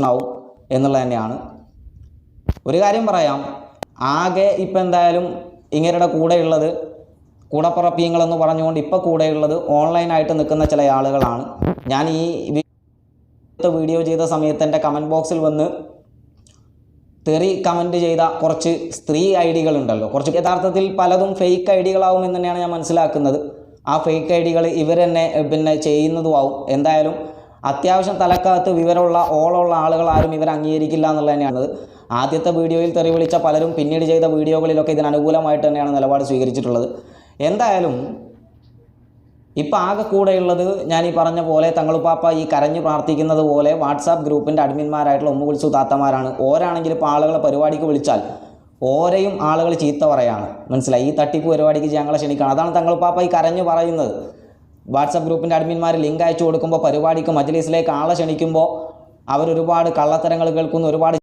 പ്രശ്നമാവും എന്നുള്ളത് തന്നെയാണ്. ഒരു കാര്യം പറയാം. ആകെ ഇപ്പം എന്തായാലും ഇങ്ങരുടെ കൂടെയുള്ളത് കൂടപ്പുറപ്പീങ്ങളെന്ന് പറഞ്ഞുകൊണ്ട് ഇപ്പോൾ കൂടെയുള്ളത് ഓൺലൈനായിട്ട് നിൽക്കുന്ന ചില ആളുകളാണ്. ഞാൻ ഈ വീഡിയോ ചെയ്ത സമയത്ത് എന്റെ കമന്റ് ബോക്സിൽ വന്ന് തെറി കമന്റ് ചെയ്ത കുറച്ച് സ്ത്രീ ഐ ഡികളുണ്ടല്ലോ കുറച്ച് യഥാർത്ഥത്തിൽ പലതും ഫേക്ക് ഐ ഡികളാവും എന്ന് തന്നെയാണ് ഞാൻ മനസ്സിലാക്കുന്നത്. ആ ഫേക്ക് ഐ ഡികൾ ഇവർ തന്നെ പിന്നെ പിന്നെ ചെയ്യുന്നതുമാവും. എന്തായാലും അത്യാവശ്യം തലക്കകത്ത് വിവരമുള്ള ഓളമുള്ള ആളുകൾ ആരും ഇവർ അംഗീകരിക്കില്ല എന്നുള്ളത് തന്നെയാണ് ആദ്യത്തെ വീഡിയോയിൽ തെറി വിളിച്ച പലരും പിന്നീട് ചെയ്ത വീഡിയോകളിലൊക്കെ ഇതിന് അനുകൂലമായിട്ട് തന്നെയാണ് നിലപാട് സ്വീകരിച്ചിട്ടുള്ളത്. എന്തായാലും ഇപ്പം ആകെ കൂടെയുള്ളത് ഞാൻ ഈ പറഞ്ഞ പോലെ തങ്ങളുപ്പാപ്പ ഈ കരഞ്ഞു പ്രാർത്ഥിക്കുന്നത് പോലെ വാട്സാപ്പ് ഗ്രൂപ്പിന്റെ അഡ്മിന്മാരായിട്ടുള്ള വിളിച്ചു താത്തമാരാണ്. ഓരാണെങ്കിൽ ഇപ്പോൾ ആളുകളെ പരിപാടിക്ക് വിളിച്ചാൽ ഓരെയും ആളുകൾ ചീത്ത പറയാണ്. മനസ്സിലായി? ഈ തട്ടിപ്പ് പരിപാടിക്ക് ഞങ്ങളെ ക്ഷണിക്കണം. അതാണ് തങ്ങളുപ്പാപ്പ ഈ കരഞ്ഞു പറയുന്നത്. വാട്സാപ്പ് ഗ്രൂപ്പിന്റെ അഡ്മിന്മാർ ലിങ്ക് അയച്ചു കൊടുക്കുമ്പോൾ പരിപാടിക്ക് മജ്ലിസിലേക്ക് ആളെ ക്ഷണിക്കുമ്പോൾ അവരൊരുപാട് കള്ളത്തരങ്ങൾ കേൾക്കുന്നു ഒരുപാട്